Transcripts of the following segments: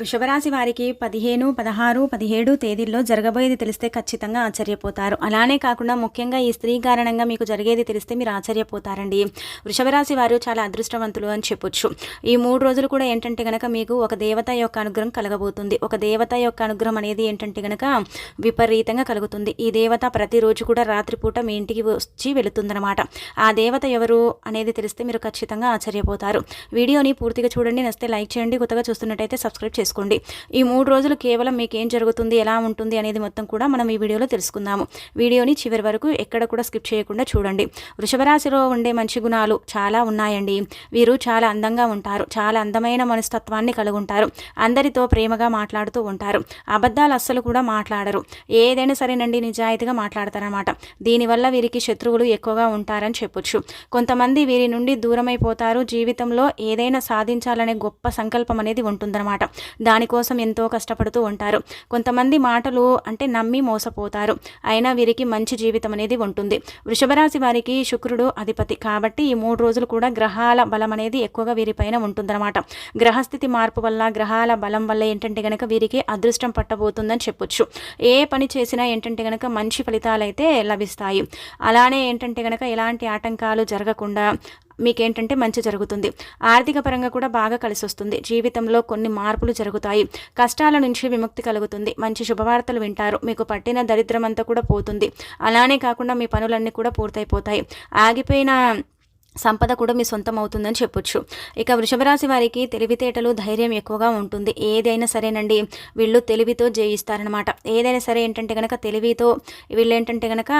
వృషభరాశి వారికి పదిహేను పదహారు పదిహేడు తేదీల్లో జరగబోయేది తెలిస్తే ఖచ్చితంగా ఆశ్చర్యపోతారు. అలానే కాకుండా ముఖ్యంగా ఈ స్త్రీ కారణంగా మీకు జరిగేది తెలిస్తే మీరు ఆశ్చర్యపోతారండి. వృషభరాశి వారు చాలా అదృష్టవంతులు అని చెప్పొచ్చు. ఈ మూడు రోజులు కూడా ఏంటంటే గనక మీకు ఒక దేవత యొక్క అనుగ్రహం కలగబోతుంది. ఒక దేవత యొక్క అనుగ్రహం అనేది ఏంటంటే గనక విపరీతంగా కలుగుతుంది. ఈ దేవత ప్రతిరోజు కూడా రాత్రిపూట మీ ఇంటికి వచ్చి వెళుతుందన్నమాట. ఆ దేవత ఎవరు అనేది తెలిస్తే మీరు ఖచ్చితంగా ఆశ్చర్యపోతారు. వీడియోని పూర్తిగా చూడండి. నస్తే లైక్ చేయండి. కొత్తగా చూస్తున్నట్టయితే సబ్స్క్రైబ్ చేసుకోండి. ఈ మూడు రోజులు కేవలం మీకు ఏం జరుగుతుంది ఎలా ఉంటుంది అనేది మొత్తం కూడా మనం ఈ వీడియోలో తెలుసుకుందాము. వీడియోని చివరి వరకు ఎక్కడ కూడా స్కిప్ చేయకుండా చూడండి. వృషభరాశిలో ఉండే మంచి గుణాలు చాలా ఉన్నాయండి. వీరు చాలా అందంగా ఉంటారు చాలా అందమైన మనస్తత్వాన్ని కలిగి ఉంటారు అందరితో ప్రేమగా మాట్లాడుతూ ఉంటారు. అబద్ధాలు అస్సలు కూడా మాట్లాడరు. ఏదైనా సరేనండి నిజాయితీగా మాట్లాడతారనమాట దీనివల్ల వీరికి శత్రువులు ఎక్కువగా ఉంటారని చెప్పొచ్చు. కొంతమంది వీరి నుండి దూరమైపోతారు. జీవితంలో ఏదైనా సాధించాలనే గొప్ప సంకల్పం అనేది ఉంటుందన్నమాట. దానికోసం ఎంతో కష్టపడుతూ ఉంటారు. కొంతమంది మాటలు అంటే నమ్మి మోసపోతారు. అయినా వీరికి మంచి జీవితం అనేది ఉంటుంది. వృషభరాశి వారికి శుక్రుడు అధిపతి. కాబట్టి ఈ మూడు రోజులు కూడా గ్రహాల బలం అనేది ఎక్కువగా వీరిపైన ఉంటుందన్నమాట. గ్రహస్థితి మార్పు వల్ల గ్రహాల బలం వల్ల ఏంటంటే గనక వీరికి అదృష్టం పట్టబోతుందని చెప్పొచ్చు. ఏ పని చేసినా ఏంటంటే గనక మంచి ఫలితాలు అయితే లభిస్తాయి. అలానే ఏంటంటే గనక ఎలాంటి ఆటంకాలు జరగకుండా మీకేంటంటే మంచి జరుగుతుంది. ఆర్థిక పరంగా కూడా బాగా కలిసి వస్తుంది జీవితంలో కొన్ని మార్పులు జరుగుతాయి. కష్టాల నుంచి విముక్తి కలుగుతుంది. మంచి శుభవార్తలు వింటారు. మీకు పట్టిన దరిద్రం అంతా కూడా పోతుంది. అలానే కాకుండా మీ పనులన్నీ కూడా పూర్తయిపోతాయి. ఆగిపోయిన సంపద కూడా మీ సొంతం అవుతుందని చెప్పొచ్చు. ఇక వృషభరాశి వారికి తెలివితేటలు ధైర్యం ఎక్కువగా ఉంటుంది. ఏదైనా సరేనండి వీళ్ళు తెలివితో జయిస్తారనమాట ఏదైనా సరే ఏంటంటే కనుక తెలివితో వీళ్ళు ఏంటంటే కనుక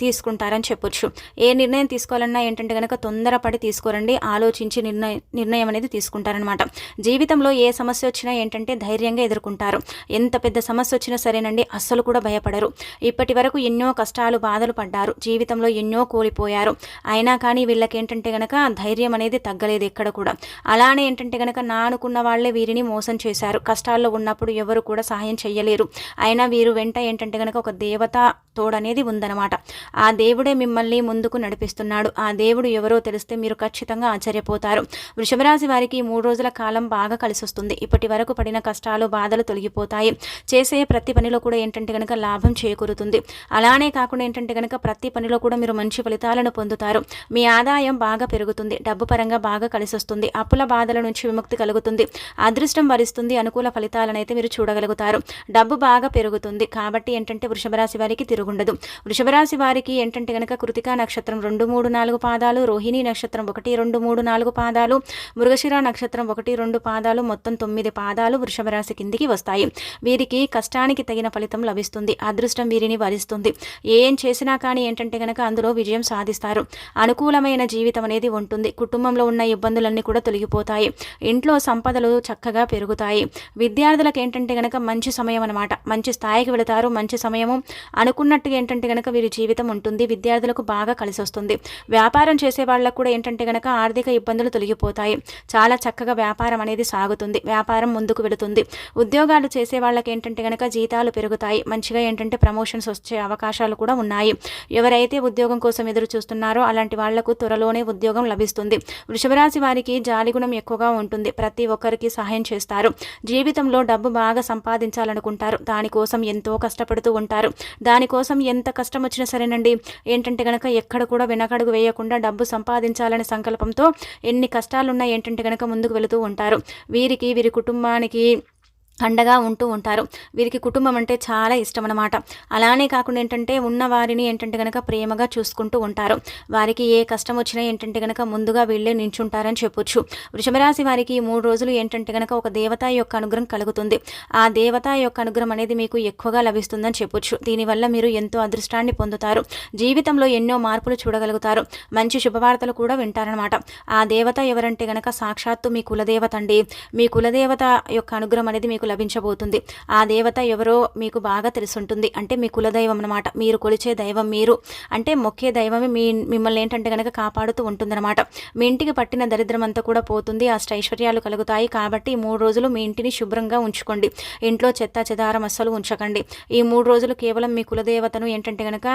తీసుకుంటారని చెప్పొచ్చు. ఏ నిర్ణయం తీసుకోవాలన్నా ఏంటంటే కనుక తొందరపడి తీసుకోరండి ఆలోచించి నిర్ణయ నిర్ణయం అనేది తీసుకుంటారనమాట జీవితంలో ఏ సమస్య వచ్చినా ఏంటంటే ధైర్యంగా ఎదుర్కొంటారు. ఎంత పెద్ద సమస్య వచ్చినా సరేనండి అస్సలు కూడా భయపడరు. ఇప్పటి వరకు ఎన్నో కష్టాలు బాధలు పడ్డారు. జీవితంలో ఎన్నో కోల్పోయారు. అయినా కానీ వీళ్ళకి ఏంటంటే గనక ధైర్యం అనేది తగ్గలేదు ఎక్కడ కూడా. అలానే ఏంటంటే గనక నా అనుకున్న వాళ్ళే వీరిని మోసం చేశారు. కష్టాల్లో ఉన్నప్పుడు ఎవరు కూడా సహాయం చేయలేరు అయినా వీరు వెంట ఏంటంటే గనక ఒక దేవత తోడనేది ఉందన్నమాట. ఆ దేవుడే మిమ్మల్ని ముందుకు నడిపిస్తున్నాడు. ఆ దేవుడు ఎవరో తెలిస్తే మీరు ఖచ్చితంగా ఆశ్చర్యపోతారు. వృషభరాశి వారికి మూడు రోజుల కాలం బాగా కలిసి వస్తుంది ఇప్పటి వరకు పడిన కష్టాలు బాధలు తొలగిపోతాయి. చేసే ప్రతి పనిలో కూడా ఏంటంటే కనుక లాభం చేకూరుతుంది. అలానే కాకుండా ఏంటంటే కనుక ప్రతి పనిలో కూడా మీరు మంచి ఫలితాలను పొందుతారు. మీ ఆదాయం బాగా పెరుగుతుంది. డబ్బు పరంగా బాగా కలిసి వస్తుంది అప్పుల బాధల నుంచి విముక్తి కలుగుతుంది. అదృష్టం వరిస్తుంది. అనుకూల ఫలితాలనైతే మీరు చూడగలుగుతారు. డబ్బు బాగా పెరుగుతుంది. కాబట్టి ఏంటంటే వృషభరాశి వారికి బాగుండదు. వృషభరాశి వారికి ఏంటంటే కనుక కృతికా నక్షత్రం రెండు మూడు నాలుగు పాదాలు రోహిణి నక్షత్రం ఒకటి రెండు మూడు నాలుగు పాదాలు మృగశిర నక్షత్రం ఒకటి రెండు పాదాలు మొత్తం తొమ్మిది పాదాలు వృషభరాశి కిందికి వస్తాయి. వీరికి కష్టానికి తగిన ఫలితం లభిస్తుంది. అదృష్టం వీరిని వరిస్తుంది. ఏం చేసినా కానీ ఏంటంటే కనుక అందులో విజయం సాధిస్తారు. అనుకూలమైన జీవితం అనేది ఉంటుంది. కుటుంబంలో ఉన్న ఇబ్బందులన్నీ కూడా తొలగిపోతాయి. ఇంట్లో సంపదలు చక్కగా పెరుగుతాయి. విద్యార్థులకు ఏంటంటే కనుక మంచి సమయం అనమాట మంచి స్థాయికి వెళతారు. మంచి సమయము అనుకున్న అనుకున్నట్టుగా ఏంటంటే కనుక వీరి జీవితం ఉంటుంది విద్యార్థులకు బాగా కలిసి వస్తుంది వ్యాపారం చేసే వాళ్ళకు కూడా ఏంటంటే కనుక ఆర్థిక ఇబ్బందులు తొలగిపోతాయి. చాలా చక్కగా వ్యాపారం అనేది సాగుతుంది వ్యాపారం ముందుకు వెళుతుంది. ఉద్యోగాలు చేసే వాళ్ళకి ఏంటంటే కనుక జీతాలు పెరుగుతాయి మంచిగా ఏంటంటే ప్రమోషన్స్ వచ్చే అవకాశాలు కూడా ఉన్నాయి. ఎవరైతే ఉద్యోగం కోసం ఎదురు చూస్తున్నారో అలాంటి వాళ్ళకు త్వరలోనే ఉద్యోగం లభిస్తుంది. వృషభరాశి వారికి జాలిగుణం ఎక్కువగా ఉంటుంది. ప్రతి ఒక్కరికి సహాయం చేస్తారు. జీవితంలో డబ్బు బాగా సంపాదించాలనుకుంటారు. దానికోసం ఎంతో కష్టపడుతూ ఉంటారు. దానికోసం కోసం ఎంత కష్టం వచ్చినా సరేనండి. ఏంటంటే కనుక ఎక్కడ కూడా వెనకడుగు వేయకుండా డబ్బు సంపాదించాలనే సంకల్పంతో ఎన్ని కష్టాలున్నా ఏంటంటే కనుక ముందుకు వెళుతూ ఉంటారు. వీరికి వీరి కుటుంబానికి అండగా ఉంటూ ఉంటారు. వీరికి కుటుంబం అంటే చాలా ఇష్టం అనమాట అలానే కాకుండా ఏంటంటే ఉన్న వారిని ఏంటంటే కనుక ప్రేమగా చూసుకుంటూ ఉంటారు. వారికి ఏ కష్టం వచ్చినా ఏంటంటే కనుక ముందుగా వీళ్ళే నించుంటారని చెప్పొచ్చు. వృషభరాశి వారికి మూడు రోజులు ఏంటంటే కనుక ఒక దేవత యొక్క అనుగ్రహం కలుగుతుంది. ఆ దేవత యొక్క అనుగ్రహం అనేది మీకు ఎక్కువగా లభిస్తుందని చెప్పొచ్చు. దీనివల్ల మీరు ఎంతో అదృష్టాన్ని పొందుతారు. జీవితంలో ఎన్నో మార్పులు చూడగలుగుతారు. మంచి శుభవార్తలు కూడా వింటారనమాట ఆ దేవత ఎవరంటే కనుక సాక్షాత్తు మీ కులదేవత అండి. మీ కులదేవత యొక్క అనుగ్రహం అనేది మీకు లభించబోతుంది. ఆ దేవత ఎవరో మీకు బాగా తెలుసుంటుంది. అంటే మీ కులదైవం అనమాట మీరు కొలిచే దైవం మీరు. అంటే మొక్కే దైవమే మీ మిమ్మల్ని ఏంటంటే కనుక కాపాడుతూ ఉంటుందన్నమాట. మీ ఇంటికి పట్టిన దరిద్రం అంతా కూడా పోతుంది. అష్టైశ్వర్యాలు కలుగుతాయి. కాబట్టి ఈ మూడు రోజులు మీ ఇంటిని శుభ్రంగా ఉంచుకోండి. ఇంట్లో చెత్త చెదారం అస్సలు ఉంచకండి. ఈ మూడు రోజులు కేవలం మీ కులదేవతను ఏంటంటే కనుక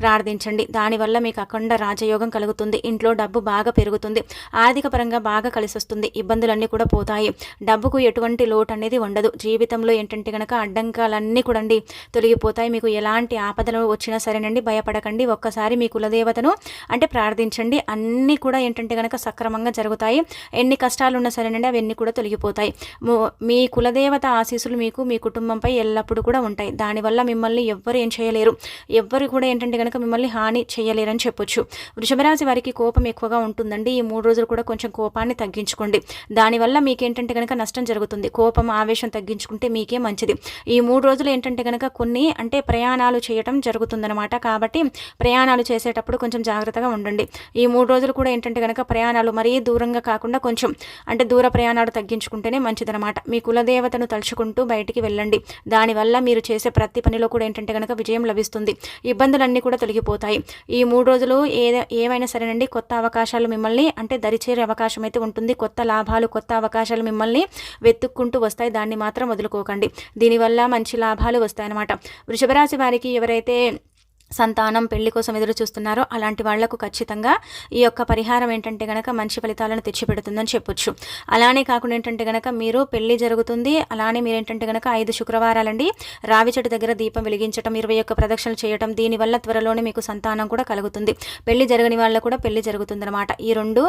ప్రార్థించండి. దానివల్ల మీకు అఖండ రాజయోగం కలుగుతుంది. ఇంట్లో డబ్బు బాగా పెరుగుతుంది. ఆర్థిక పరంగా బాగా కలిసి వస్తుంది ఇబ్బందులన్నీ కూడా పోతాయి. డబ్బుకు ఎటువంటి లోటు అనేది ఉండదు. జీవితంలో ఏంటంటే కనుక అడ్డంకాలన్నీ కూడా అండి తొలగిపోతాయి. మీకు ఎలాంటి ఆపదలు వచ్చినా సరేనండి భయపడకండి. ఒక్కసారి మీ కులదేవతను అంటే ప్రార్థించండి. అన్నీ కూడా ఏంటంటే కనుక సక్రమంగా జరుగుతాయి. ఎన్ని కష్టాలు ఉన్నా సరేనండి అవన్నీ కూడా తొలగిపోతాయి. మీ కులదేవత ఆశీస్సులు మీకు మీ కుటుంబంపై ఎల్లప్పుడూ కూడా ఉంటాయి. దానివల్ల మిమ్మల్ని ఎవ్వరు ఏం చేయలేరు. ఎవ్వరు కూడా ఏంటంటే కనుక మిమ్మల్ని హాని చేయలేరని చెప్పొచ్చు. వృషభరాశి వారికి కోపం ఎక్కువగా ఉంటుందండి. ఈ మూడు రోజులు కూడా కొంచెం కోపాన్ని తగ్గించుకోండి. దానివల్ల మీకేంటంటే కనుక నష్టం జరుగుతుంది. కోపం ఆవేశం తగ్గించుకుంటే మీకే మంచిది. ఈ మూడు రోజులు ఏంటంటే కనుక కొన్ని అంటే ప్రయాణాలు చేయటం జరుగుతుందనమాట కాబట్టి ప్రయాణాలు చేసేటప్పుడు కొంచెం జాగ్రత్తగా ఉండండి. ఈ మూడు రోజులు కూడా ఏంటంటే కనుక ప్రయాణాలు మరీ దూరంగా కాకుండా కొంచెం అంటే దూర ప్రయాణాలు తగ్గించుకుంటేనే మంచిదనమాట మీ కులదేవతను తలుచుకుంటూ బయటికి వెళ్ళండి. దానివల్ల మీరు చేసే ప్రతి పనిలో కూడా ఏంటంటే కనుక విజయం లభిస్తుంది. ఇబ్బందులన్నీ కూడా తొలగిపోతాయి. ఈ మూడు రోజులు ఏ ఏమైనా సరేనండి కొత్త అవకాశాలు మిమ్మల్ని అంటే దరిచేరే అవకాశం అయితే ఉంటుంది. కొత్త లాభాలు కొత్త అవకాశాలు మిమ్మల్ని వెతుక్కుంటూ వస్తాయి. దాన్ని మాత్రం వదులుకోకండి. దీనివల్ల మంచి లాభాలు వస్తాయన్నమాట. వృషభరాశి వారికి ఎవరైతే సంతానం పెళ్ళి కోసం ఎదురు చూస్తున్నారో అలాంటి వాళ్ళకు ఖచ్చితంగా ఈ యొక్క పరిహారం ఏంటంటే గనక మంచి ఫలితాలను తెచ్చిపెడుతుందని చెప్పొచ్చు. అలానే కాకుండా ఏంటంటే గనక మీరు పెళ్ళి జరుగుతుంది అలానే మీరు ఏంటంటే గనక ఐదు శుక్రవారాలండి రావి చెట్టు దగ్గర దీపం వెలిగించడం ఇరవై యొక్క ప్రదక్షిణలు చేయడం దీనివల్ల త్వరలోనే మీకు సంతానం కూడా కలుగుతుంది. పెళ్ళి జరగని వాళ్ళ కూడా పెళ్ళి జరుగుతుందన్నమాట. ఈ రెండు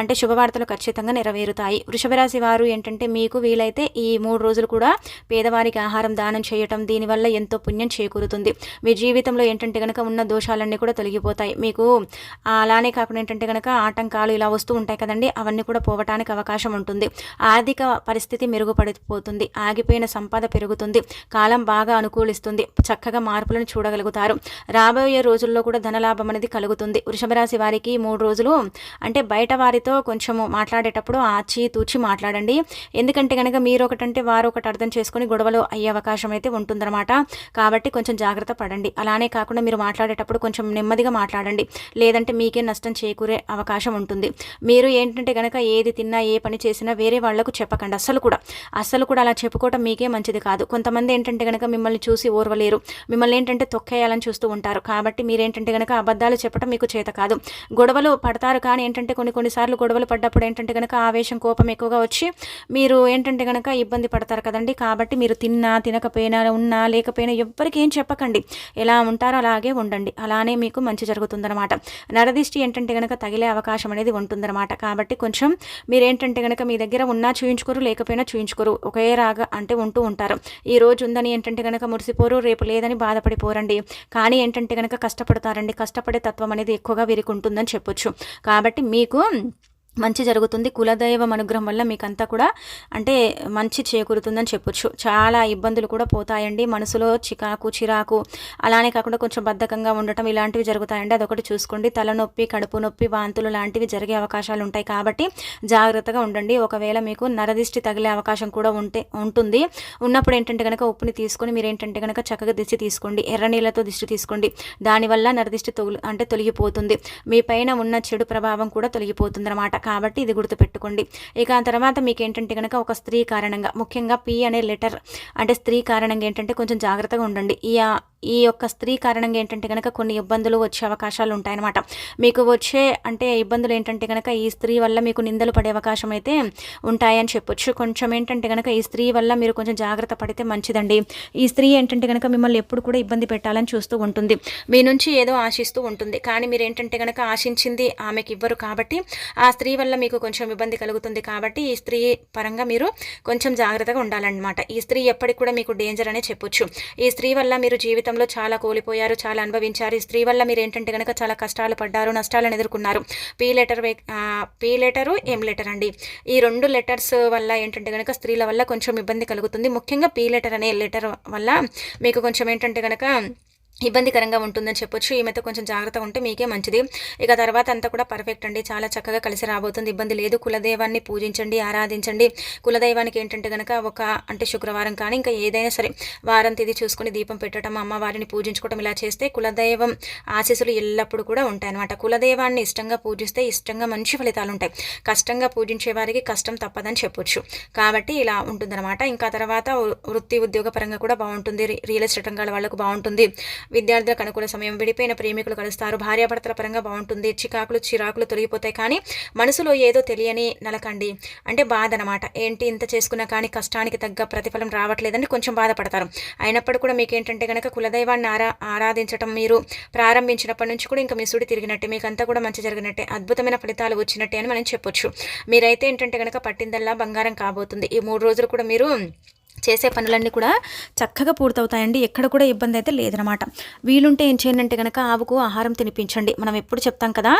అంటే శుభవార్తలు ఖచ్చితంగా నెరవేరుతాయి. వృషభరాశి వారు ఏంటంటే మీకు వీలైతే ఈ మూడు రోజులు కూడా పేదవారికి ఆహారం దానం చేయటం దీనివల్ల ఎంతో పుణ్యం చేకూరుతుంది. మీ జీవితంలో ఏంటంటే ఏంటంటే కనుక ఉన్న దోషాలన్నీ కూడా తొలగిపోతాయి. మీకు అలానే కాకుండా ఏంటంటే కనుక ఆటంకాలు ఇలా వస్తూ ఉంటాయి కదండి అవన్నీ కూడా పోవటానికి అవకాశం ఉంటుంది. ఆర్థిక పరిస్థితి మెరుగుపడిపోతుంది ఆగిపోయిన సంపద పెరుగుతుంది కాలం బాగా అనుకూలిస్తుంది చక్కగా మార్పులను చూడగలుగుతారు. రాబోయే రోజుల్లో కూడా ధనలాభం అనేది కలుగుతుంది. వృషభరాశి వారికి మూడు రోజులు అంటే బయట వారితో కొంచెము మాట్లాడేటప్పుడు ఆచి తూచి మాట్లాడండి. ఎందుకంటే కనుక మీరు ఒకటంటే వారు ఒకటి అర్థం చేసుకుని గొడవలు అయ్యే అవకాశం అయితే ఉంటుందన్నమాట. కాబట్టి కొంచెం జాగ్రత్త పడండి. అలానే కాకుండా కూడా మీరు మాట్లాడేటప్పుడు కొంచెం నెమ్మదిగా మాట్లాడండి. లేదంటే మీకే నష్టం చేకూరే అవకాశం ఉంటుంది. మీరు ఏంటంటే కనుక ఏది తిన్నా ఏ పని చేసినా వేరే వాళ్ళకు చెప్పకండి. అస్సలు కూడా. అస్సలు కూడా అలా చెప్పుకోవటం మీకే మంచిది కాదు. కొంతమంది ఏంటంటే కనుక మిమ్మల్ని చూసి ఓర్వలేరు. మిమ్మల్ని ఏంటంటే తొక్కేయాలని చూస్తూ ఉంటారు. కాబట్టి మీరేంటంటే కనుక అబద్ధాలు చెప్పడం మీకు చేత కాదు. గొడవలు పడతారు. కానీ ఏంటంటే కొన్ని కొన్నిసార్లు గొడవలు పడ్డప్పుడు ఏంటంటే కనుక ఆవేశం కోపం ఎక్కువగా వచ్చి మీరు ఏంటంటే కనుక ఇబ్బంది పడతారు కదండి. కాబట్టి మీరు తిన్నా తినకపోయినా ఉన్నా లేకపోయినా ఎవ్వరికి ఏం చెప్పకండి. ఎలా ఉంటారో అలా అలాగే ఉండండి. అలానే మీకు మంచి జరుగుతుందనమాట నరదిష్టి ఏంటంటే కనుక తగిలే అవకాశం అనేది ఉంటుందన్నమాట. కాబట్టి కొంచెం మీరు ఏంటంటే కనుక మీ దగ్గర ఉన్నా చూయించుకోరు లేకపోయినా చూయించుకోరు. ఒకే రాగా అంటే ఉంటూ ఉంటారు. ఈ రోజు ఉందని ఏంటంటే కనుక మురిసిపోరు రేపు లేదని బాధపడిపోరండి. కానీ ఏంటంటే కనుక కష్టపడతారండి. కష్టపడే తత్వం అనేది ఎక్కువగా వీరికి ఉంటుందని చెప్పొచ్చు. కాబట్టి మీకు మంచి జరుగుతుంది. కులదైవం అనుగ్రహం వల్ల మీకంతా కూడా అంటే మంచి చేకూరుతుందని చెప్పొచ్చు. చాలా ఇబ్బందులు కూడా పోతాయండి. మనసులో చికాకు చిరాకు అలానే కాకుండా కొంచెం బద్ధకంగా ఉండటం ఇలాంటివి జరుగుతాయండి. అదొకటి చూసుకోండి. తలనొప్పి కడుపు నొప్పి వాంతులు లాంటివి జరిగే అవకాశాలు ఉంటాయి కాబట్టి జాగ్రత్తగా ఉండండి. ఒకవేళ మీకు నరదిష్టి తగిలే అవకాశం కూడా ఉంటే ఉంటుంది. ఉన్నప్పుడు ఏంటంటే కనుక ఉప్పుని తీసుకొని మీరు ఏంటంటే కనుక చక్కగా దిష్టి తీసుకోండి. ఎర్ర నీళ్ళతో దిష్టి తీసుకోండి. దానివల్ల నరదిష్టి తొలి అంటే తొలగిపోతుంది. మీ పైన ఉన్న చెడు ప్రభావం కూడా తొలగిపోతుంది అన్నమాట కాబట్టి ఇది గుర్తుపెట్టుకోండి. ఇక తర్వాత మీకు ఏంటంటే కనుక ఒక స్త్రీ కారణంగా ముఖ్యంగా పి అనే లెటర్ అంటే స్త్రీ కారణంగా ఏంటంటే కొంచెం జాగ్రత్తగా ఉండండి. ఈ ఈ యొక్క స్త్రీ కారణంగా ఏంటంటే కనుక కొన్ని ఇబ్బందులు వచ్చే అవకాశాలు ఉంటాయన్నమాట. మీకు వచ్చే అంటే ఇబ్బందులు ఏంటంటే కనుక ఈ స్త్రీ వల్ల మీకు నిందలు పడే అవకాశం అయితే ఉంటాయని చెప్పొచ్చు. కొంచెం ఏంటంటే కనుక ఈ స్త్రీ వల్ల మీరు కొంచెం జాగ్రత్త పడితే మంచిదండి. ఈ స్త్రీ ఏంటంటే కనుక మిమ్మల్ని ఎప్పుడు కూడా ఇబ్బంది పెట్టాలని చూస్తూ ఉంటుంది. మీ నుంచి ఏదో ఆశిస్తూ ఉంటుంది. కానీ మీరు ఏంటంటే కనుక ఆశించింది ఆమెకి ఇవ్వరు కాబట్టి ఆ స్త్రీ వల్ల మీకు కొంచెం ఇబ్బంది కలుగుతుంది కాబట్టి ఈ స్త్రీ పరంగా మీరు కొంచెం జాగ్రత్తగా ఉండాలన్నమాట. ఈ స్త్రీ ఎప్పటికి కూడా మీకు డేంజర్ అనే చెప్పొచ్చు. ఈ స్త్రీ వల్ల మీరు జీవితం జీవితంలో చాలా కోల్పోయారు చాలా అనుభవించారు. ఈ స్త్రీ వల్ల మీరు ఏంటంటే కనుక చాలా కష్టాలు పడ్డారు నష్టాలను ఎదుర్కొన్నారు. P letter P letter M letter అండి. ఈ రెండు లెటర్స్ వల్ల ఏంటంటే కనుక స్త్రీల వల్ల కొంచెం ఇబ్బంది కలుగుతుంది. ముఖ్యంగా పీ లెటర్ అనే లెటర్ వల్ల మీకు కొంచెం ఏంటంటే కనుక ఇబ్బందికరంగా ఉంటుందని చెప్పొచ్చు. ఈమెతో కొంచెం జాగ్రత్తగా ఉంటే మీకే మంచిది. ఇక తర్వాత అంతా కూడా పర్ఫెక్ట్ అండి. చాలా చక్కగా కలిసి రాబోతుంది. ఇబ్బంది లేదు. కులదైవాన్ని పూజించండి ఆరాధించండి. కులదైవానికి ఏంటంటే కనుక ఒక అంటే శుక్రవారం కానీ ఇంకా ఏదైనా సరే వారం తిది చూసుకుని దీపం పెట్టడం అమ్మవారిని పూజించుకోవడం ఇలా చేస్తే కులదైవం ఆశీస్సులు ఎల్లప్పుడూ కూడా ఉంటాయి అనమాట కులదైవాన్ని ఇష్టంగా పూజిస్తే ఇష్టంగా మంచి ఫలితాలు ఉంటాయి. కష్టంగా పూజించే వారికి కష్టం తప్పదని చెప్పొచ్చు. కాబట్టి ఇలా ఉంటుందన్నమాట. ఇంకా తర్వాత వృత్తి ఉద్యోగ పరంగా కూడా బాగుంటుంది. రియల్ ఎస్టేట్ రంగాల వాళ్ళకు బాగుంటుంది. విద్యార్థులకు అనుకూల సమయం విడిపోయిన ప్రేమికులు కలుస్తారు. భార్యాభర్తల పరంగా బాగుంటుంది. చికాకులు చిరాకులు తొలగిపోతాయి కానీ మనసులో ఏదో తెలియని నలకండి. అంటే బాధ అనమాట ఏంటి ఇంత చేసుకున్నా కానీ కష్టానికి తగ్గ ప్రతిఫలం రావట్లేదని కొంచెం బాధపడతారు. అయినప్పుడు కూడా మీకు ఏంటంటే కనుక కులదైవాన్ని ఆరా ఆరాధించడం మీరు ప్రారంభించినప్పటి నుంచి కూడా ఇంకా మీ సుడి తిరిగినట్టే మీకు అంతా కూడా మంచి జరిగినట్టే అద్భుతమైన ఫలితాలు వచ్చినట్టే అని మనం చెప్పొచ్చు. మీరైతే ఏంటంటే కనుక పట్టిందల్లా బంగారం కాబోతుంది. ఈ మూడు రోజులు కూడా మీరు చేసే పనులన్నీ కూడా చక్కగా పూర్తవుతాయండి. ఎక్కడ కూడా ఇబ్బంది అయితే లేదనమాట వీలుంటే ఏం చేయండి అంటే కనుక ఆవుకు ఆహారం తినిపించండి. మనం ఎప్పుడు చెప్తాం కదా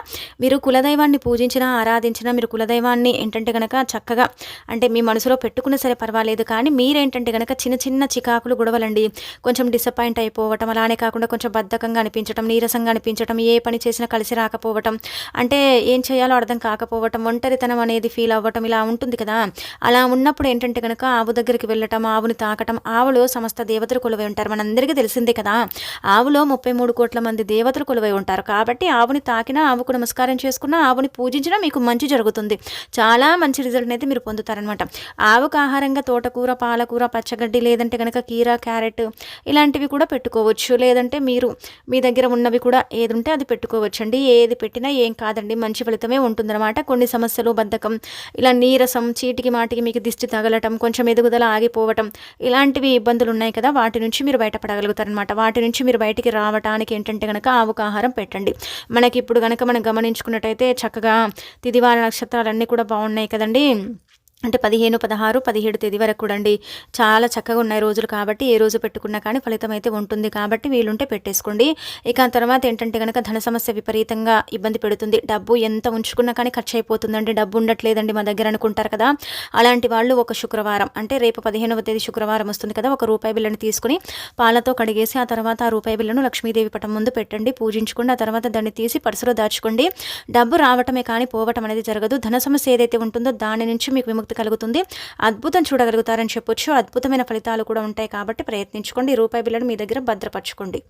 మీరు కులదైవాన్ని పూజించినా ఆరాధించినా మీరు కులదైవాన్ని ఏంటంటే కనుక చక్కగా అంటే మీ మనసులో పెట్టుకున్న సరే పర్వాలేదు. కానీ మీరేంటంటే కనుక చిన్న చిన్న చికాకులు గొడవలండి. కొంచెం డిసప్పాయింట్ అయిపోవటం అలానే కాకుండా కొంచెం బద్ధకంగా అనిపించటం నీరసంగా అనిపించటం ఏ పని చేసినా కలిసి రాకపోవటం. అంటే ఏం చేయాలో అర్థం కాకపోవటం ఒంటరితనం అనేది ఫీల్ అవ్వటం ఇలా ఉంటుంది కదా. అలా ఉన్నప్పుడు ఏంటంటే కనుక ఆవు దగ్గరికి వెళ్ళటం ఆవుని తాకటం ఆవులో సమస్త దేవతలు కొలువై ఉంటారు. మనందరికీ తెలిసిందే కదా ఆవులో ముప్పై మూడు కోట్ల మంది దేవతలు కొలువై ఉంటారు. కాబట్టి ఆవుని తాకినా ఆవుకు నమస్కారం చేసుకున్నా ఆవుని పూజించినా మీకు మంచి జరుగుతుంది. చాలా మంచి రిజల్ట్ అయితే మీరు పొందుతారనమాట ఆవుకు ఆహారంగా తోటకూర పాలకూర పచ్చగడ్డి లేదంటే కనుక కీర క్యారెట్ ఇలాంటివి కూడా పెట్టుకోవచ్చు. లేదంటే మీరు మీ దగ్గర ఉన్నవి కూడా ఏది ఉంటే అది పెట్టుకోవచ్చండి. ఏది పెట్టినా ఏం కాదండి. మంచి ఫలితమే ఉంటుందన్నమాట. కొన్ని సమస్యలు బద్ధకం ఇలా నీరసం చీటికి మాటికి మీకు దిష్టి తగలటం కొంచెం ఎదుగుదల ఆగిపోవటం ఇలాంటివి ఇబ్బందులు ఉన్నాయి కదా వాటి నుంచి మీరు బయటపడగలుగుతారనమాట వాటి నుంచి మీరు బయటికి రావడానికి ఏంటంటే కనుక ఆవుకు ఆహారం పెట్టండి. మనకి ఇప్పుడు కనుక మనం గమనించుకున్నట్టయితే చక్కగా తిదివార నక్షత్రాలన్నీ కూడా బాగున్నాయి కదండి. అంటే పదిహేను పదహారు పదిహేడు తేదీ వరకు కూడా అండి చాలా చక్కగా ఉన్నాయి రోజులు కాబట్టి ఏ రోజు పెట్టుకున్నా కానీ ఫలితం అయితే ఉంటుంది కాబట్టి వీలుంటే పెట్టేసుకోండి. ఇక తర్వాత ఏంటంటే కనుక ధన సమస్య విపరీతంగా ఇబ్బంది పెడుతుంది. డబ్బు ఎంత ఉంచుకున్నా కానీ ఖర్చు అయిపోతుందండి డబ్బు ఉండట్లేదండి మా దగ్గర అనుకుంటారు కదా. అలాంటి వాళ్ళు ఒక శుక్రవారం అంటే రేపు పదిహేనవ తేదీ శుక్రవారం వస్తుంది కదా ఒక రూపాయి బిల్లను తీసుకుని పాలతో కడిగేసి ఆ తర్వాత ఆ రూపాయి బిల్లను లక్ష్మీదేవి పటం ముందు పెట్టండి. పూజించుకోండి. ఆ తర్వాత దాన్ని తీసి పర్సులో దాచుకోండి. డబ్బు రావటమే కానీ పోవటం అనేది జరగదు. ధన సమస్య ఏదైతే ఉంటుందో దాని నుంచి మీకు విముక్తి సంతృప్తి కలుగుతుంది. అద్భుతం చూడగలుగుతారని చెప్పొచ్చు. అద్భుతమైన ఫలితాలు కూడా ఉంటాయి కాబట్టి ప్రయత్నించుకోండి. రూపాయి బిల్లను మీ దగ్గర భద్రపరచుకోండి.